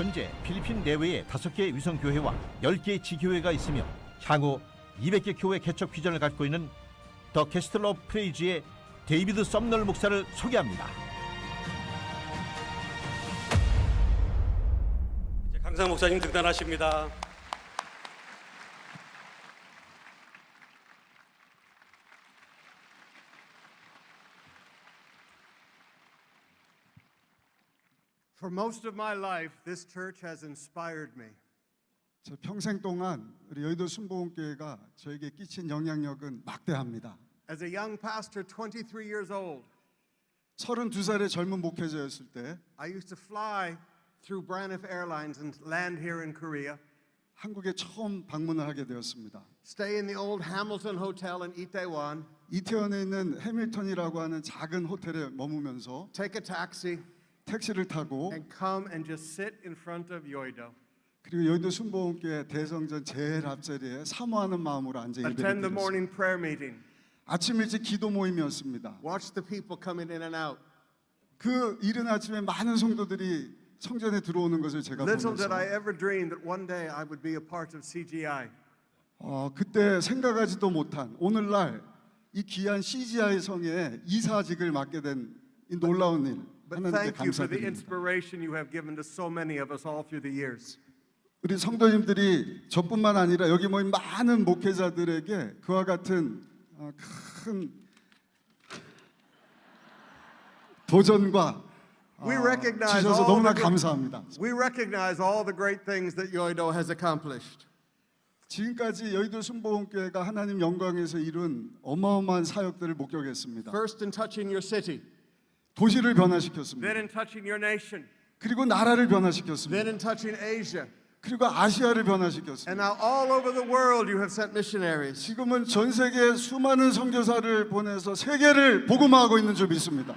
현재 필리핀 내외에 5개의 위성교회와 10개의 지교회가 있으며 향후 200개 교회 개척 비전을 갖고 있는 더 캐스틀 오브 프레이즈의 데이비드 썸널 목사를 소개합니다. 강상 목사님 등단하십니다. For most of my life, this church has inspired me. 제 평생 동안 우리 여의도 순복음교회가 저에게 끼친 영향력은 막대합니다. As a young pastor, 23 years old, 32살의 젊은 목회자였을 때 I used to fly through Braniff Airlines and land here in Korea, 한국에 처음 방문을 하게 되었습니다. stay in the old Hamilton Hotel in Itaewon, 이태원에 있는 해밀턴이라고 하는 작은 호텔에 머무면서 take a taxi, 택시를 타고 and come and just sit in front of Yoido. 그리고 여의도 순복음교회 대성전 제일 앞자리에 사모하는 마음으로 앉아 예배를 Attend the 드렸습니다. morning prayer meeting. 아침 일찍 기도 모임이었습니다. Watch the people coming in and out. 그 이른 아침에 많은 성도들이 성전에 들어오는 것을 제가 Little 보면서 did I ever dream that one day I would be a part of CGI. 어, 그때 생각하지도 못한 오늘날 이 귀한 CGI 성에 이사직을 맡게 된이 놀라운 일 But 하나님께 thank you for the 감사드립니다. inspiration you have given to so many of us all through the years. 우리 성도님들이 저뿐만 아니라 여기 모인 많은 목회자들에게 그와 같은 어, 큰 도전과 We 어, recognize 주셔서 all 너무나 the good- 감사합니다. We recognize all the great things that Yoido has accomplished. 지금까지 여의도 순복음교회가 하나님 영광에서 이룬 어마어마한 사역들을 목격했습니다. First in touching your city, 도시를 변화시켰습니다. then in touching your nation, 그리고 나라를 변화시켰습니다. then in touching Asia. 그리고 아시아를 변화시켰습니다. And now all over the world you have sent missionaries. 지금은 전 세계 수많은 선교사를 보내서 세계를 복음화하고 있는 줄 믿습니다.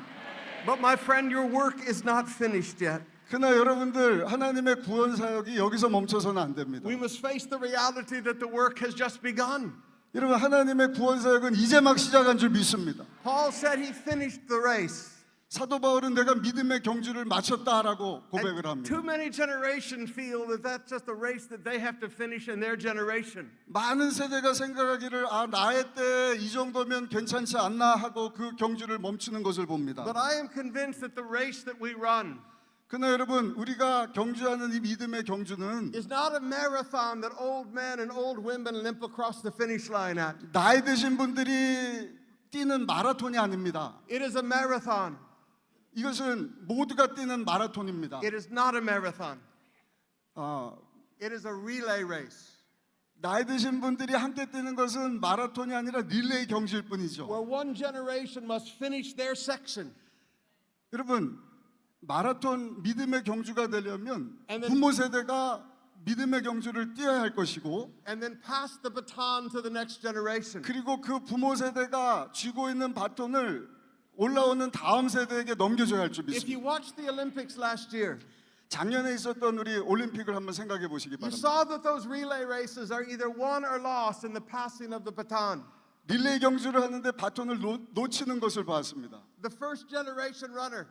But my friend, your work is not finished yet. 그러나 여러분들 하나님의 구원 사역이 여기서 멈춰서는 안 됩니다. We must face the reality that the work has just begun. 여러분 하나님의 구원 사역은 이제 막 시작한 줄 믿습니다. Paul said he finished the race. 사도 바울은 내가 믿음의 경주를 마쳤다라고 고백을 And 합니다. many generations feel that that's just a race that they have to finish in their generation. 많은 세대가 생각하기를 아 나의 때 이 정도면 괜찮지 않나 하고 그 경주를 멈추는 것을 봅니다. But I am convinced that the race that we run 그러나 여러분 우리가 경주하는 이 믿음의 경주는 is not a marathon that old men and old women limp across the finish line at. 나이 드신 분들이 뛰는 마라톤이 아닙니다. It is a marathon. 이것은 모두가 뛰는 마라톤입니다. It is not a marathon. 어, It is a relay race 나이 드신 분들이 함께 뛰는 것은 마라톤이 아니라 릴레이 경주일 뿐이죠. where one generation must finish their section. 여러분 마라톤 믿음의 경주가 되려면 And then- 부모 세대가 믿음의 경주를 뛰어야 할 것이고 and then pass the baton to the next generation. 그리고 그 부모 세대가 쥐고 있는 바톤을 올라오는 다음 세대에게 넘겨줘야 할 줄 If you 믿습니다. watched the Olympics last year, 작년에 있었던 우리 올림픽을 한번 생각해 보시기 you 바랍니다. saw that those relay races are either won or lost in the passing of the baton. 릴레이 경주를 하는데 바톤을 놓, 놓치는 것을 봤습니다. The first generation runner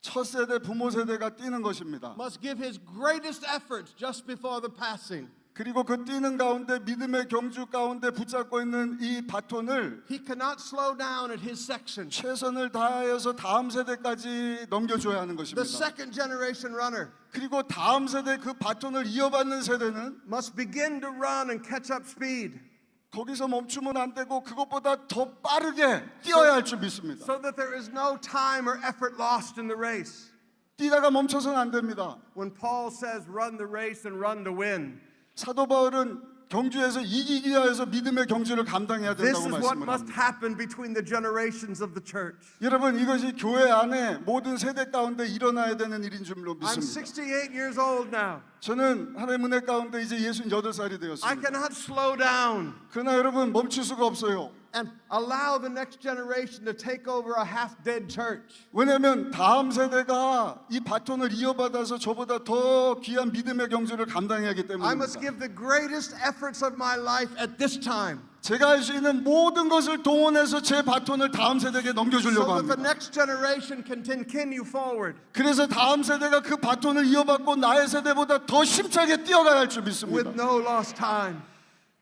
첫 세대 부모 세대가 뛰는 것입니다. must give his greatest efforts just before the passing. 그리고 그 뛰는 가운데 믿음의 경주 가운데 붙잡고 있는 이 바톤을 He cannot slow down at his section. 최선을 다하여서 다음 세대까지 넘겨줘야 하는 The 것입니다. second generation runner 그리고 다음 세대 그 바톤을 이어받는 세대는 must begin to run and catch up speed 거기서 멈추면 안 되고 그것보다 더 빠르게 뛰어야 할 줄 믿습니다. so that there is no time or effort lost in the race. 뛰다가 멈춰서는 안 됩니다. When Paul says run the race and run to win, 사도 바울은 경주에서 이기기 위하여서 믿음의 경주를 감당해야 this 된다고 is what 말씀을 must 합니다. happen between the generations of the church. 여러분 이것이 교회 안에 모든 세대 가운데 일어나야 되는 일인 줄로 I'm 믿습니다. 68 years old now. 저는 하나님 은혜 가운데 이제 68살이 I 되었습니다. cannot slow down 그러나 여러분 멈출 수가 없어요. And allow the next generation to take over a half dead church. 왜냐하면 다음 세대가 이 바톤을 이어받아서 저보다 더 귀한 믿음의 경주를 감당해야 하기 I must 때문입니다. give the greatest efforts of my life at this time. 제가 할 수 있는 모든 것을 동원해서 제 바톤을 다음 세대에게 넘겨주려고 so that the 합니다. next generation can continue forward 그래서 다음 세대가 그 바톤을 이어받고 나의 세대보다 더 심차게 뛰어가야 할줄 with 믿습니다. no lost time.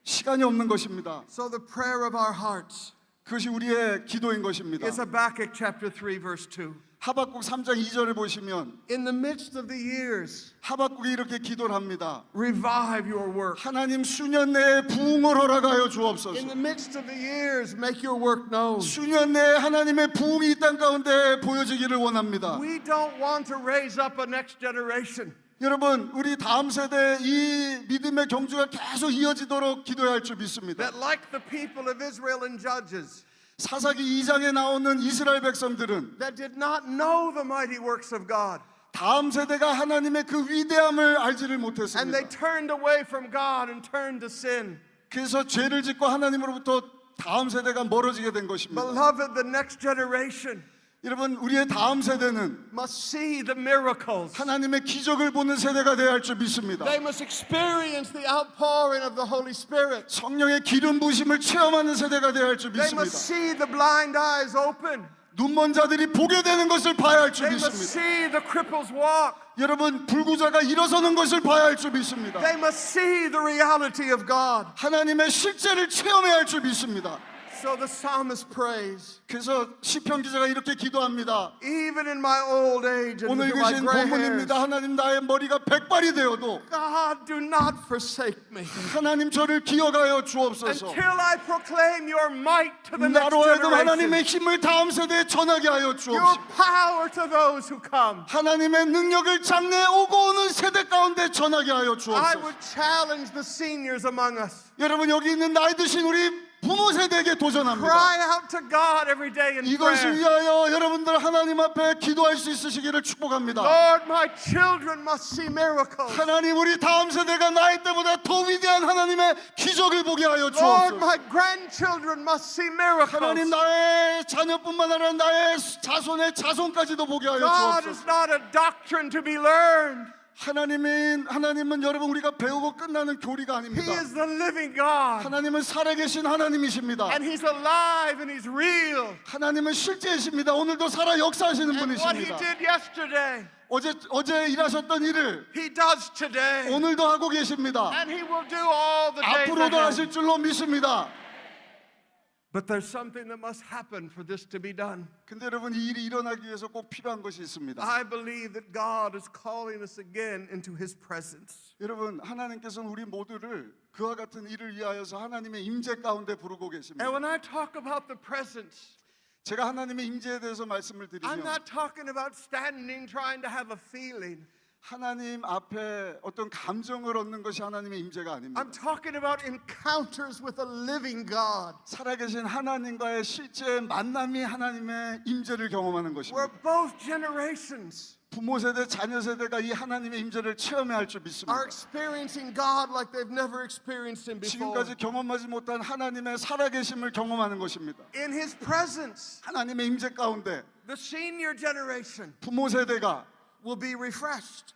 시간이 없는 것입니다. So the prayer of our hearts 그것이 우리의 기도인 것입니다. is Habakkuk chapter 3, verse 2. 하박국 3장 2절을 보시면 In the midst of the years, 하박국이 이렇게 기도를 합니다. revive your work. 하나님 수년 내에 부흥을 허락하여 In 주옵소서. the midst of the years, make your work known. 수년 내에 하나님의 부흥이 이 땅 가운데 보여지기를 원합니다. We don't want to raise up a next generation 여러분, 우리 다음 세대 이 믿음의 경주가 계속 이어지도록 기도해야 할 줄 믿습니다. that, like the people of Israel and Judges, 사사기 2장에 나오는 이스라엘 백성들은 that did not know the mighty works of God, 다음 세대가 하나님의 그 위대함을 알지를 and 못했습니다. they turned away from God and turned to sin. 그래서 죄를 짓고 하나님으로부터 다음 세대가 멀어지게 된 것입니다. Beloved, the next generation 여러분, 우리의 다음 세대는 must see the miracles. 하나님의 기적을 보는 세대가 되어야 할 줄 믿습니다. They must experience the outpouring of the Holy Spirit. 성령의 기름 부심을 체험하는 세대가 되어야 할줄 They must 믿습니다. see the blind eyes open. 눈먼 자들이 보게 되는 것을 봐야 할줄 They must 믿습니다. see the cripples walk. 여러분 불구자가 일어서는 것을 봐야 할 줄 믿습니다. They must see the reality of God. 하나님의 실제를 체험해야 할 줄 믿습니다. So the psalmist prays, 그래서 시편 기자가 이렇게 기도합니다. even in my old age and 오늘 with my 읽으신 gray hairs, 본문입니다. 하나님 나의 머리가 백발이 되어도 God, do not forsake me 하나님 저를 기억하여 주옵소서. until I proclaim your might to the next 나로 하여금 generation, 하나님의 힘을 다음 세대에 전하게 하여 your 주옵소서. power to those who come. 하나님의 능력을 장래에 오고 오는 세대 가운데 전하게 하여 I 주옵소서. would challenge the seniors among us. 여러분 여기 있는 나이 드신 우리 부모 세대에게 도전합니다. Cry out to God every day in 이것을 prayer. 위하여 여러분들 하나님 앞에 기도할 수 있으시기를 축복합니다. Lord, my children must see miracles. 하나님 우리 다음 세대가 나이 때보다 더 위대한 하나님의 기적을 보게 하여 Lord, 주옵소서. my grandchildren must see 하나님 miracles. 나의 자녀뿐만 아니라 나의 자손의 자손까지도 보게 하여 God is 주옵소서. not a doctrine to be learned. 하나님은 하나님은 여러분 우리가 배우고 끝나는 교리가 He 아닙니다. is the living God. 하나님은 살아계신 하나님이십니다. And He's alive and He's real. 하나님은 실제이십니다. 오늘도 살아 역사하시는 And what He 분이십니다. did yesterday, 어제 어제 일하셨던 일을 He does today. 오늘도 하고 계십니다. And He will do all the days 앞으로도 ahead. 하실 줄로 믿습니다. But there's something that must happen for this to be done. 근데 여러분 이 일이 일어나기 위해서 꼭 필요한 것이 있습니다. I believe that God is calling us again into His presence. 여러분 하나님께서는 우리 모두를 그와 같은 일을 위하여서 하나님의 임재 가운데 부르고 계십니다. And when I talk about the presence, 제가 하나님의 임재에 대해서 말씀을 I'm 드리면 not talking about standing trying to have a feeling. 하나님 앞에 어떤 감정을 얻는 것이 하나님의 임재가 아닙니다. I'm talking about encounters with a living God. 살아계신 하나님과의 실제 만남이 하나님의 임재를 경험하는 것입니다. both generations 부모 세대, 자녀 세대가 이 하나님의 임재를 체험해야 할줄 are 믿습니다. experiencing God like they've never experienced Him before. 지금까지 경험하지 못한 하나님의 살아계심을 경험하는 것입니다. In His presence, 하나님의 임재 가운데 the senior generation 부모 세대가 will be refreshed.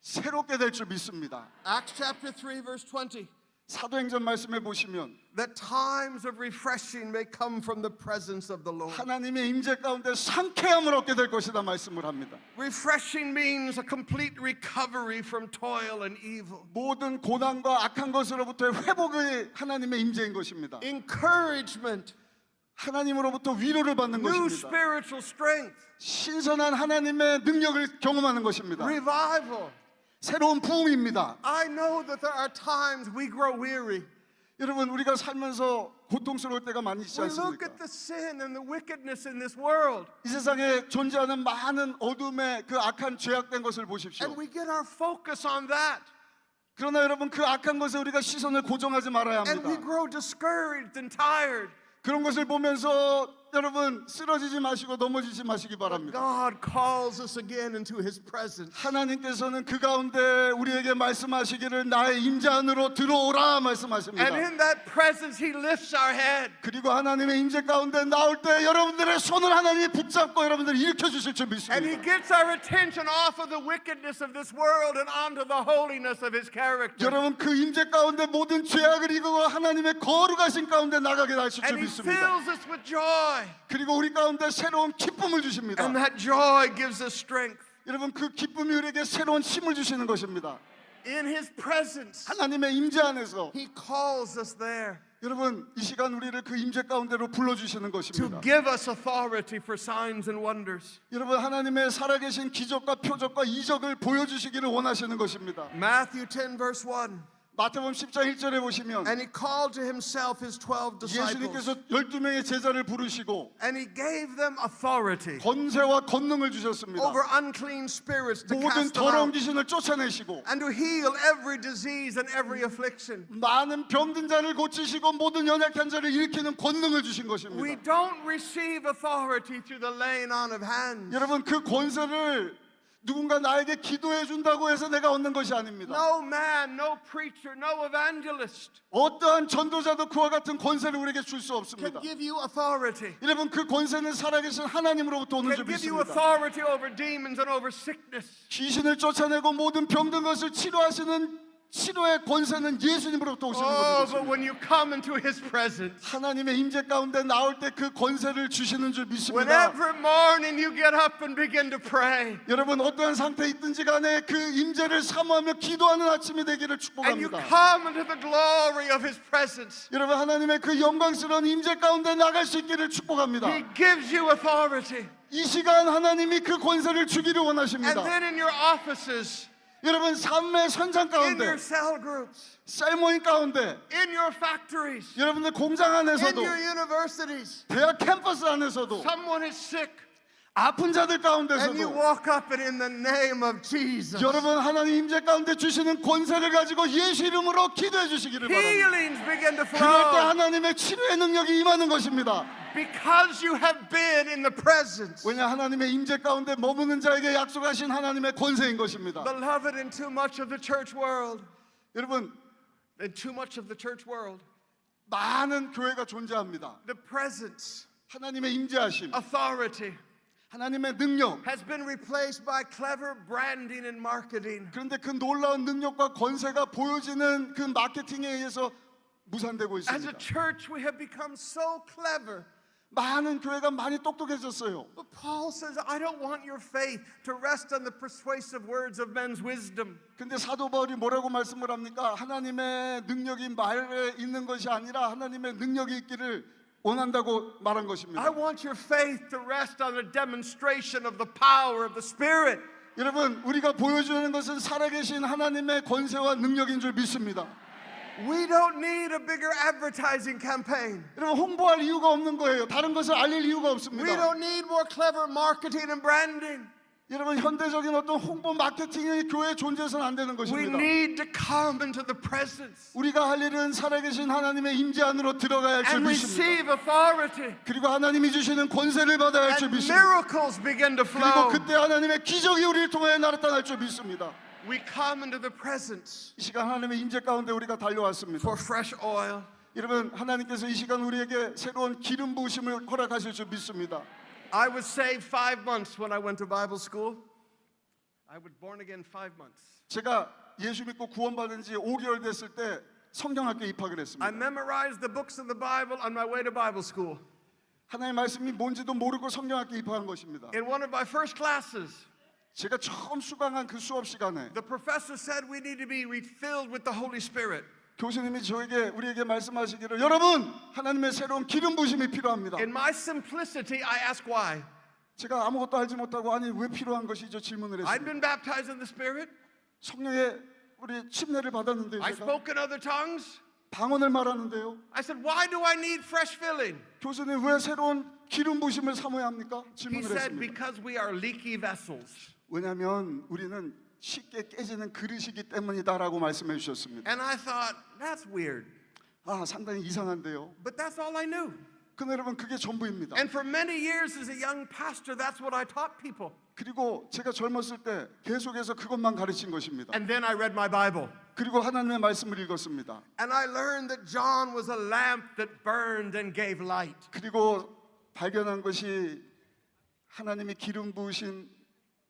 새롭게 될 줄 믿습니다. Acts chapter 3, verse 20. 사도행전 말씀에 보시면 That times of refreshing may come from the presence of the Lord. 하나님의 임재 가운데 상쾌함을 얻게 될 것이다 말씀을 합니다. Refreshing means a complete recovery from toil and evil. 모든 고난과 악한 것으로부터 회복의 하나님의 임재인 것입니다. Encouragement, 하나님으로부터 위로를 받는 new 것입니다. spiritual strength, 신선한 하나님의 능력을 경험하는 것입니다. revival. 새로운 부흥입니다. I know that there are times we grow weary. 여러분 우리가 살면서 고통스러울 때가 많이 있지 We look 않습니까? at the sin and the wickedness in this world, 이 세상에 존재하는 많은 어둠의 그 악한 죄악된 것을 보십시오. and we get our focus on that, 그러나 여러분 그 악한 것에 우리가 시선을 고정하지 말아야 and we 합니다. grow discouraged and tired. 그런 것을 보면서 여러분 쓰러지지 마시고 넘어지지 마시기 바랍니다. God calls us again into His presence. 하나님께서는 그 가운데 우리에게 말씀하시기를 나의 임재 안으로 들어오라 말씀하십니다. And in that presence, He lifts our head. 그리고 하나님의 임재 가운데 나올 때 여러분들의 손을 하나님이 붙잡고 여러분들을 일으켜 주실 줄 And 믿습니다. He gets our attention off of the wickedness of this world and onto the holiness of His character. 여러분 그 임재 가운데 모든 죄악을 이기고 하나님의 거룩하신 가운데 나가게 하실 줄 And He 믿습니다. fills us with joy. 그리고 우리 가운데 새로운 기쁨을 주십니다. And that joy gives us strength. 여러분 그 기쁨이 우리에게 새로운 힘을 주시는 것입니다. In His presence, 하나님의 임재 안에서 He calls us there 여러분 이 시간 우리를 그 임재 가운데로 불러 주시는 to 것입니다. give us authority for signs and wonders. 여러분 하나님의 살아계신 기적과 표적과 이적을 보여 주시기를 원하시는 것입니다. Matthew 10, verse 1. 마태복음 10장 1절에 보시면 And He called to Himself His 12 disciples. 예수님께서 12명의 제자를 부르시고 And He gave them authority 권세와 권능을 주셨습니다. over unclean spirits to 모든 cast them 더러운 out 귀신을 쫓아내시고 and to heal every disease and every affliction. 많은 병든 자를 고치시고 모든 연약한 자를 일으키는 권능을 주신 We 것입니다. don't receive authority through the laying on of hands. 여러분 그 권세를 누군가 나에게 기도해 준다고 해서 내가 얻는 것이 아닙니다. No man, no preacher, no evangelist 어떠한 전도자도 그와 같은 권세를 우리에게 줄 수 can 없습니다. give you authority. 여러분 그 권세는 살아계신 하나님으로부터 오는 Can 줄 give you 믿습니다. authority over demons and over sickness. 귀신을 쫓아내고 모든 병든 것을 치료하시는 치료의 권세는 예수님으로부터 오시는 Oh, 것을 but 믿습니다. when you come into His presence, 하나님의 임재 가운데 나올 때 그 권세를 주시는 줄 믿습니다. every morning you get up and begin to pray, 여러분 어떠한 상태에 있든지 간에 그 임재를 사모하며 기도하는 아침이 되기를 and you 축복합니다. come into the glory of His presence, 여러분 하나님의 그 영광스러운 임재 가운데 나갈 수 있기를 축복합니다. He gives you authority. 이 시간 하나님이 그 권세를 주기를 And 원하십니다. then in your offices, 여러분 삶의 in 가운데 your cell groups, 셀모인 가운데 in your factories, 여러분들 공장 in 안에서도 your universities, 대학 캠퍼스 안에서도 someone is sick, 아픈 자들 and you 가운데서도 walk up and in the name of Jesus, 여러분 하나님 임재 가운데 주시는 권세를 가지고 예수 이름으로 기도해 주시기를 바랍니다. healings begin to 그럴 때 flow 하나님의 치료의 능력이 임하는 것입니다. because you have been in the presence. 왜냐 하나님의 임재 가운데 머무는 자에게 약속하신 하나님의 권세인 것입니다. Beloved, in too much of the church world, 여러분 in too much of the church world, 많은 교회가 존재합니다. the presence, 하나님의 임재하심, authority 하나님의 능력. has been replaced by clever branding and marketing. 그런데 그 놀라운 능력과 권세가 보여지는 그 마케팅에 의해서 무산되고 As a 있습니다. church, we have become so clever. 많은 교회가 많이 똑똑해졌어요. But Paul says, I don't want your faith to rest on the persuasive words of men's wisdom. 근데 사도 바울이 뭐라고 말씀을 합니까? 하나님의 능력이 말에 있는 것이 아니라 하나님의 능력이 있기를 원한다고 말한 것입니다. I want your faith to rest on a demonstration of the power of the Spirit. 여러분, 우리가 보여주는 것은 살아계신 하나님의 권세와 능력인 줄 믿습니다. We don't need a bigger advertising campaign. 여러분, 홍보할 이유가 없는 거예요. 다른 것을 알릴 이유가 We 없습니다. don't need more clever marketing and branding. 여러분, 현대적인 어떤 홍보 마케팅이 교회에 존재해서는 안 되는 We 것입니다. need to come into the presence 우리가 할 일은 살아계신 하나님의 임재 안으로 들어가야 할 줄 and 믿습니다. receive authority. 그리고 하나님이 주시는 권세를 받아야 할 줄 And 믿습니다. miracles begin to 그리고 flow. 그때 하나님의 기적이 우리를 통해 나타날 줄 믿습니다. We come into the presence 이 시간 하나님의 임재 가운데 우리가 달려왔습니다. for fresh oil. 여러분 하나님께서 이 시간 우리에게 새로운 기름 부으심을 허락하실 줄 믿습니다. I was saved five months when I went to Bible school. I was born again five months. 제가 예수 믿고 구원받은 지 5개월 됐을 때 성경학교 입학을 I 했습니다. memorized the books of the Bible on my way to Bible school. 하나님의 말씀이 뭔지도 모르고 성경학교 입학한 것입니다. In one of my first classes, 제가 처음 수강한 그 수업 시간에 the professor said we need to be refilled with the Holy Spirit. 교수님이 저에게 우리에게 말씀하시기를 여러분 하나님의 새로운 기름 부심이 필요합니다. In my simplicity, I asked why. 제가 아무것도 알지 못하고 아니 왜 필요한 것이죠 질문을 I'd 했습니다. been baptized in the Spirit. 성령의 우리 침례를 받았는데요. I 제가 spoke in other tongues. 방언을 말하는데요. I said, why do I need fresh filling? 교수님 왜 새로운 기름 부심을 삼아야 합니까? He 질문을 said, 했습니다. because we are leaky vessels. 왜냐하면 우리는 쉽게 깨지는 그릇이기 때문이다라고 말씀해 주셨습니다. And I thought, that's weird. 아 상당히 이상한데요. But that's all I knew. 근데 여러분 그게 전부입니다. And for many years as a young pastor, that's what I taught people. 그리고 제가 젊었을 때 계속해서 그것만 가르친 것입니다. And then I read my Bible. 그리고 하나님의 말씀을 읽었습니다. And I learned that John was a lamp that burned and gave light. 그리고 발견한 것이 하나님이 기름 부으신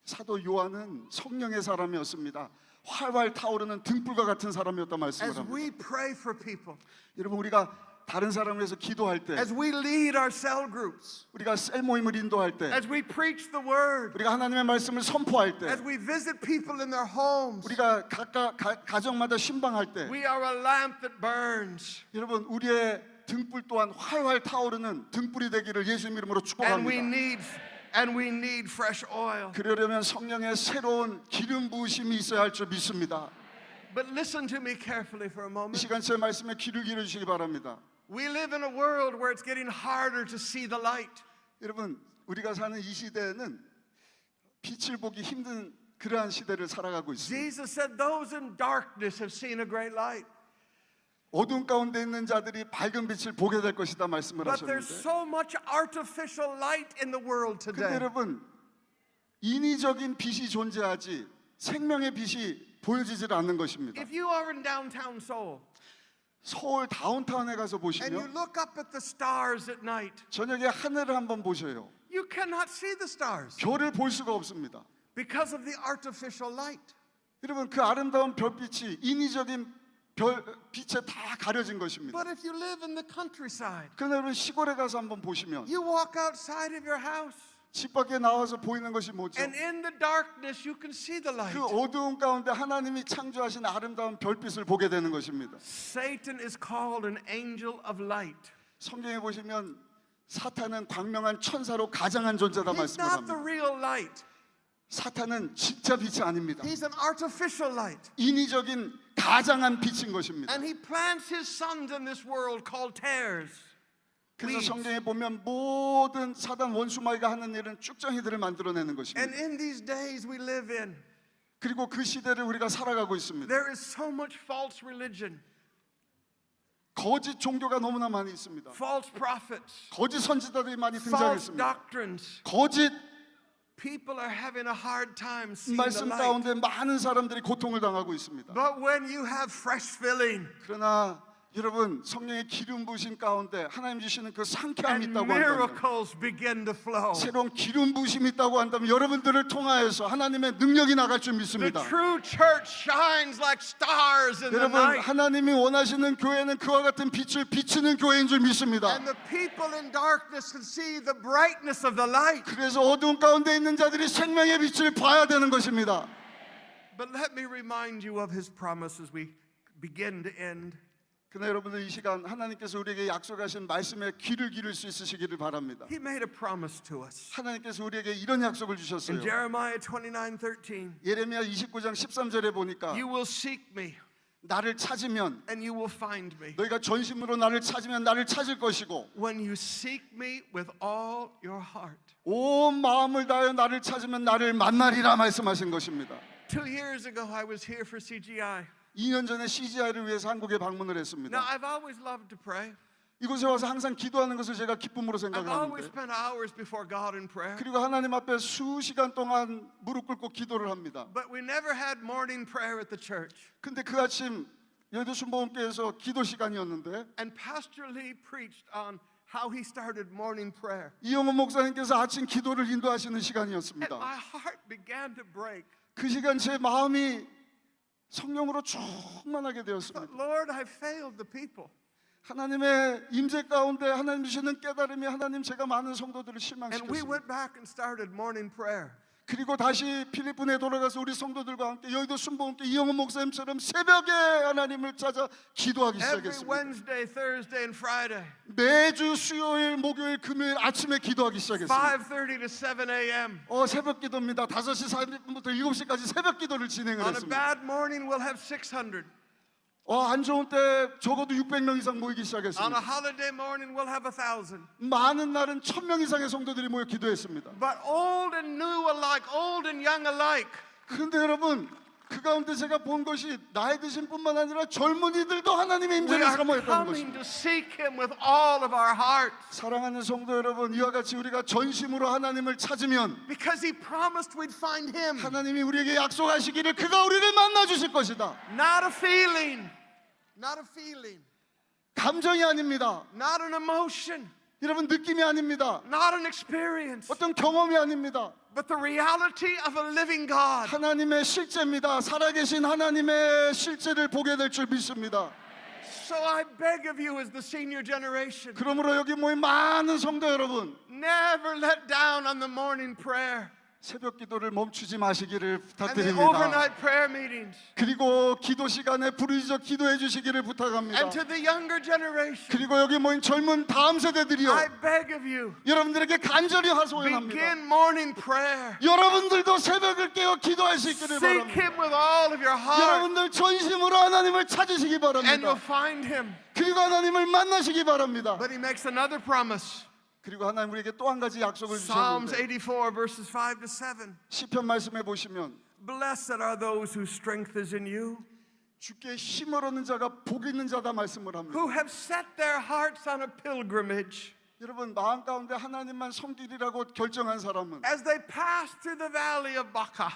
사도 요한은 성령의 사람이었습니다. 활활 타오르는 등불과 같은 사람이었다 말씀을 As we pray for people, 여러분 우리가 다른 사람을 위해서 기도할 때, as we lead our cell groups, 우리가 셀 모임을 인도할 때, as we preach the word, 우리가 하나님의 말씀을 선포할 때, as we visit people in their homes, 우리가 각각 가, 가정마다 신방할 때, we are a lamp that burns. 여러분 우리의 등불 또한 활활 타오르는 등불이 되기를 예수 이름으로 And we 축복합니다. need and we need fresh oil. 그러려면 성령의 새로운 기름 부으심이 있어야 할 줄 믿습니다. But listen to me carefully for a 이 moment. 시간 제 말씀에 귀를 기울이시기 바랍니다. We live in a world where it's getting harder to see the light. 여러분 우리가 사는 이 시대에는 빛을 보기 힘든 그러한 시대를 살아가고 있습니다. Jesus said, Those in darkness have seen a great light. 어둠 가운데 있는 자들이 밝은 빛을 보게 될 것이다 말씀을 But there's 하셨는데 so much artificial light in the world 근데 today. 여러분 인위적인 빛이 존재하지 생명의 빛이 보여지질 않는 것입니다. If you are in downtown Seoul 서울 다운타운에 가서 and you 보시면 look up at the stars at night, 저녁에 하늘을 한번 보셔요. you cannot see the stars 별을 볼 수가 없습니다. because of the artificial light. 여러분 그 아름다운 별빛이 인위적인 별 빛에 다 가려진 것입니다. But if you live in the countryside, 그러나 시골에 가서 한번 보시면 you walk outside of your house, 집 밖에 나와서 보이는 것이 뭐죠? and in the darkness, you can see the light. 그 어두운 가운데 하나님이 창조하신 아름다운 별빛을 보게 되는 것입니다. Satan is called an angel of light. 성경에 보시면 사탄은 광명한 천사로 가장한 존재다 He's 말씀을 not the 합니다. real light. 사탄은 진짜 빛이 아닙니다. He's an artificial light. 인위적인 가장한 빛인 것입니다. And he plants his sons in this world called tares. 그래서. 성경에 보면 모든 사단 원수마귀가 하는 일은 쭉정이들을 만들어내는 And 것입니다. in these days we live in, 그리고 그 시대를 우리가 살아가고 있습니다. there is so much false religion, 거짓 종교가 너무나 많이 있습니다. false prophets, 거짓 선지자들이 많이 false 등장했습니다. doctrines. 거짓 People are having a hard time seeing the 말씀 light. 가운데 많은 사람들이 고통을 당하고 있습니다. But when you have fresh filling 그러나 여러분 성령의 기름 부으심 가운데 하나님 주시는 그 상쾌함이 and 있다고 한다면 새로운 기름 부으심이 있다고 한다면 여러분들을 통하여서 하나님의 능력이 나갈 줄 the 믿습니다. true church shines like stars in the 여러분. 하나님이 원하시는 교회는 그와 같은 빛을 비추는 교회인 줄 믿습니다. And the people in darkness can see the brightness of the light. 그래서 어두운 가운데 있는 자들이 생명의 빛을 봐야 되는 것입니다. But let me remind you of his promise as we begin to end. 그러나 여러분들 이 시간 하나님께서 우리에게 약속하신 말씀에 귀를 기울일 수 있으시기를 바랍니다. He made a promise to us. 하나님께서 우리에게 이런 약속을 In 주셨어요. Jeremiah 29:13, 예레미야 29장 13절에 보니까 you will seek me 나를 찾으면 and you will find me. 너희가 전심으로 나를 찾으면 나를 찾을 것이고 When you seek me with all your heart. 온 마음을 다하여 나를 찾으면 나를 만나리라 말씀하신 것입니다. Two years ago, I was here for CGI. 2년 전에 CGI를 위해서 한국에 방문을 Now, 했습니다. I've always loved to pray. 이곳에 와서 항상 기도하는 것을 제가 기쁨으로 I've always 생각하는데 spent hours before God in prayer. 그리고 하나님 앞에 수시간 동안 무릎 꿇고 기도를 합니다. But we never had morning prayer at the church. 근데 그 아침 여의도 순복음교회에서 기도 시간이었는데 And Pastor Lee preached on how he started morning prayer. 이영호 목사님께서 아침 기도를 인도하시는 And 시간이었습니다. my heart began to break. 그 시간 제 마음이 성령으로 충만하게 되었습니다. But Lord, I failed the people. 하나님의 임재 가운데 하나님 주시는 깨달음이 하나님 제가 많은 성도들을 And we 실망시켰습니다. went back and started morning prayer. 그리고 다시 필리핀에 돌아가서 우리 성도들과 함께 여의도 순복음교 이영호 목사님처럼 새벽에 하나님을 찾아 기도하기 시작했습니다. 매주 수요일, 목요일, 금요일 아침에 기도하기 시작했습니다. 5:30 to 7 a.m. 어 새벽 기도입니다. 5시 40분부터 7시까지 새벽 기도를 진행을 On a 했습니다. 어, 안 좋은 때 적어도 600명 이상 모이기 On a 시작했습니다. holiday morning, we'll have 1,000. 많은 날은 1000명 이상의 성도들이 모여 기도했습니다. But old and new alike, old and young alike, 그런데 여러분 그 가운데 제가 본 것이 나이 드신 뿐만 아니라 젊은이들도 하나님의 We 임재를 are 사모했다는 것입니다. to seek Him with all of our heart 사랑하는 성도 여러분, 이와 같이 우리가 전심으로 하나님을 찾으면 because He promised we'd find Him. 하나님이 우리에게 약속하시기를 그가 우리를 만나 주실 것이다. Not a feeling, not a feeling, 감정이 아닙니다. not an emotion, 여러분 느낌이 아닙니다. not an experience, 어떤 경험이 아닙니다. but the reality of a living God. 하나님의 실제입니다. 살아계신 하나님의 실제를 보게 될 줄 믿습니다. So I beg of you, as the senior generation, 그러므로 여기 모인 많은 성도 여러분, never let down on the morning prayer 새벽 기도를 멈추지 마시기를 부탁드립니다. overnight prayer meetings. 그리고 기도 시간에 부르짖어 기도해 주시기를 부탁합니다. And to the younger generation, 그리고 여기 모인 젊은 다음 세대들이요. I beg of you, 여러분들에게 간절히 하소연합니다. begin morning prayer. 여러분들도 새벽을 깨어 기도할 수 있기를 바랍니다. Him with all of your heart, 여러분들 전심으로 하나님을 찾으시기 바랍니다. find Him. 그리고 하나님을 만나시기 바랍니다. But He makes another promise. 그리고 하나님 우리에게 또 한 가지 약속을 Psalms 주셨는데 84, verses 5 to 7. 시편 말씀해 보시면 Blessed are those whose strength is in you, 주께 힘을 얻는 자가 복 있는 자다 말씀을 합니다. who have set their hearts on a pilgrimage. 여러분 마음 가운데 하나님만 섬기리라고 결정한 사람은 As they pass through the valley of Baca,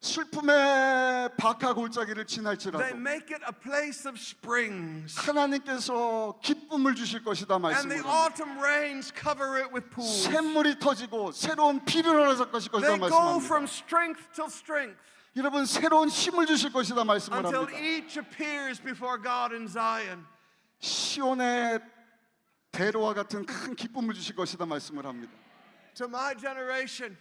슬픔의 박하 골짜기를 they 지날지라도 make it a place of springs. 하나님께서 기쁨을 주실 것이다 And the 말씀을 합니다. autumn rains cover it with pools. 샘물이 터지고 새로운 피를 흘러질 것이다 They go 말씀합니다. from strength till strength 여러분 새로운 힘을 주실 것이다 말씀을 until 합니다. each appears before God in Zion. 시온의 대로와 같은 큰 기쁨을 주실 것이다 말씀을 합니다. To my generation,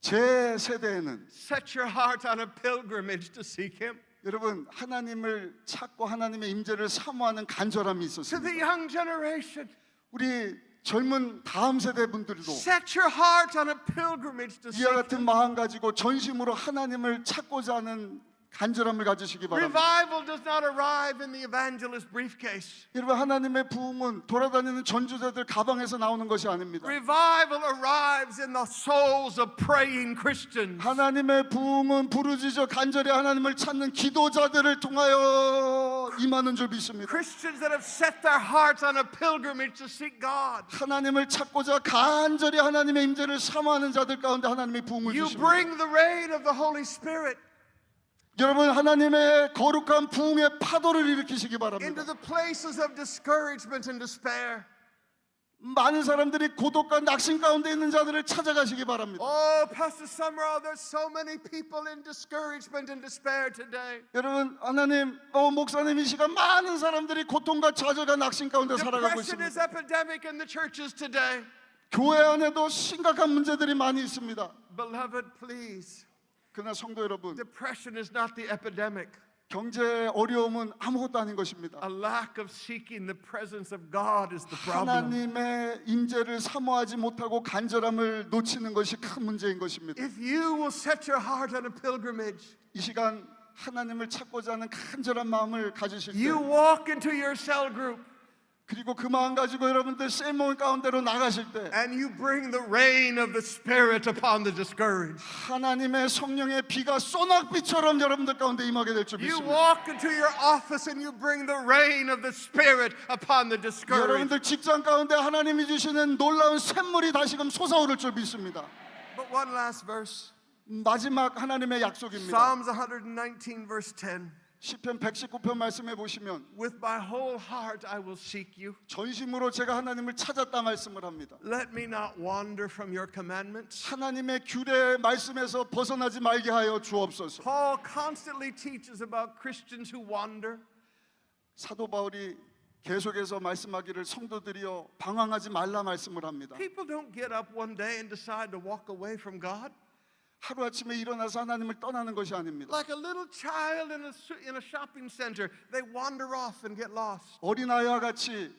제 세대에는 set your heart on a pilgrimage to seek Him. 여러분 하나님을 찾고 하나님의 임재를 사모하는 간절함이 To 있었습니다. the young generation, 우리 젊은 다음 세대 분들도 set your heart on a pilgrimage to seek 이와 같은 Him. 마음 가지고 전심으로 하나님을 찾고자 하는 간절함을 가지시기 바랍니다. Revival does not arrive in the evangelist briefcase. 여러분 하나님의 부흥은 돌아다니는 전주자들 가방에서 나오는 것이 아닙니다. Revival arrives in the souls of praying Christians. 하나님의 부흥은 부르짖어 간절히 하나님을 찾는 기도자들을 통하여 임하는 줄 믿습니다. Christians that have set their hearts on a pilgrimage to seek God. 하나님을 찾고자 간절히 하나님의 임재를 사모하는 자들 가운데 하나님의 부흥을 You 주십니다. bring the rain of the Holy Spirit 여러분 하나님의 거룩한 부흥의 파도를 일으키시기 into 바랍니다. the places of discouragement and despair. 많은 사람들이 고독과 낙심 가운데 있는 자들을 찾아가시기 바랍니다. Oh, Pastor Summerall, there's so many people in discouragement and despair today. 여러분 하나님 어, 목사님 이 시간 많은 사람들이 고통과 좌절과 낙심 가운데 살아가고 Depression is 있습니다. epidemic in the churches today. 교회 안에도 심각한 문제들이 많이 있습니다. Beloved, please. 그러나 성도 여러분 Depression is not the epidemic. 경제 어려움은 아무것도 아닌 것입니다. A lack of seeking the presence of God is the problem. 하나님의 임재를 사모하지 못하고 간절함을 놓치는 것이 큰 문제인 것입니다. If you will set your heart on a pilgrimage, 이 시간 하나님을 찾고자 하는 간절한 마음을 가지실 때 you walk into your cell group 그리고 그 마음 가지고 여러분들 셀몬 가운데로 나가실 때 and you bring the rain of the Spirit upon the discouraged. 하나님의 성령의 비가 소낙비처럼 여러분들 가운데 임하게 될 줄 You 믿습니다. walk into your office and you bring the rain of the Spirit upon the discouraged. 여러분들 직장 가운데 하나님이 주시는 놀라운 샘물이 다시금 솟아오를 줄 믿습니다. But one last verse 마지막 하나님의 약속입니다. Psalms 119, verse 10. 시편 119편 말씀해 보시면 With my whole heart I will seek you. 전심으로 제가 하나님을 찾았다 말씀을 합니다. Let me not wander from your commandments. 하나님의 규례 말씀에서 벗어나지 말게 하여 주옵소서. Paul constantly teaches about Christians who wander. 사도 바울이 계속해서 말씀하기를 성도들이여 방황하지 말라 말씀을 합니다. People don't get up one day and decide to walk away from God. 하루아침에 일어나서 하나님을 떠나는 것이 아닙니다. Like a little child in a, in a shopping center, they wander off and get lost. 어린아이와 같이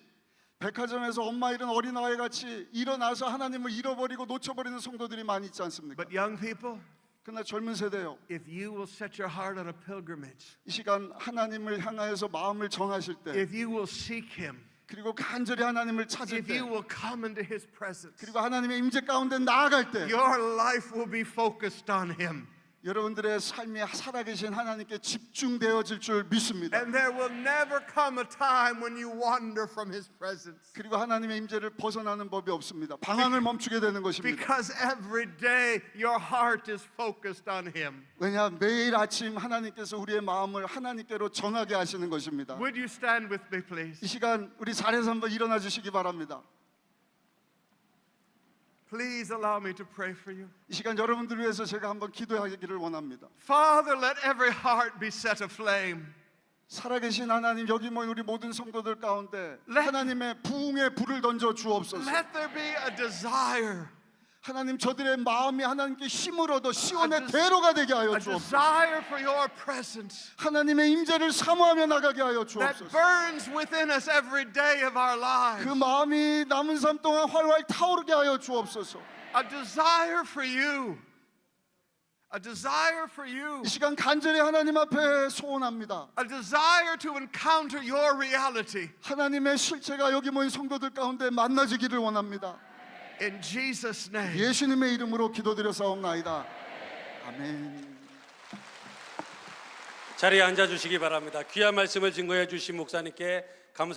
백화점에서 엄마 잃은 어린아이 같이 일어나서 하나님을 잃어버리고 놓쳐버리는 성도들이 많이 있지 않습니까? But young people, 그러나 젊은 세대요. if you will set your heart on a pilgrimage, 이 시간 하나님을 향하여서 마음을 정하실 때 if you will seek Him, 그리고 간절히 하나님을 찾을 if 때 you will come into His presence, 그리고 하나님의 임재 가운데 나아갈 때 your life will be focused on Him. 여러분들의 삶이 살아계신 하나님께 집중되어질 줄 믿습니다. And there will never come a time when you wander from His presence. 그리고 하나님의 임재를 벗어나는 법이 없습니다. 방황을 멈추게 되는 것입니다. Because every day your heart is focused on Him. 왜냐 매일 아침 하나님께서 우리의 마음을 하나님께로 전하게 하시는 것입니다. Would you stand with me, please? 이 시간 우리 자리에서 한번 일어나 주시기 바랍니다. Please allow me to pray for you. 이 시간 여러분들 위해서 제가 한번 기도하기를 원합니다. Father, let every heart be set aflame. 살아계신 하나님 여기 모인 우리 모든 성도들 가운데 Let- 하나님의 부흥의 불을 던져 주옵소서. Let there be a desire, 하나님 저들의 마음이 하나님께 힘을 얻어 시온의 대로가 되게 하여 주옵소서. 하나님의 임재를 사모하며 나가게 하여 주옵소서. 그 마음이 남은 삶 동안 활활 타오르게 하여 주옵소서. A desire for you. A desire for you. 이 시간 간절히 하나님 앞에 소원합니다. A desire to encounter your reality. 하나님의 실체가 여기 모인 성도들 가운데 만나지기를 원합니다. In Jesus' name. 예수님의 이름으로 기도드려사옵나이다. 아멘. 자리에 앉아 주시기 바랍니다. 귀한 말씀을 증거해 주신 목사님께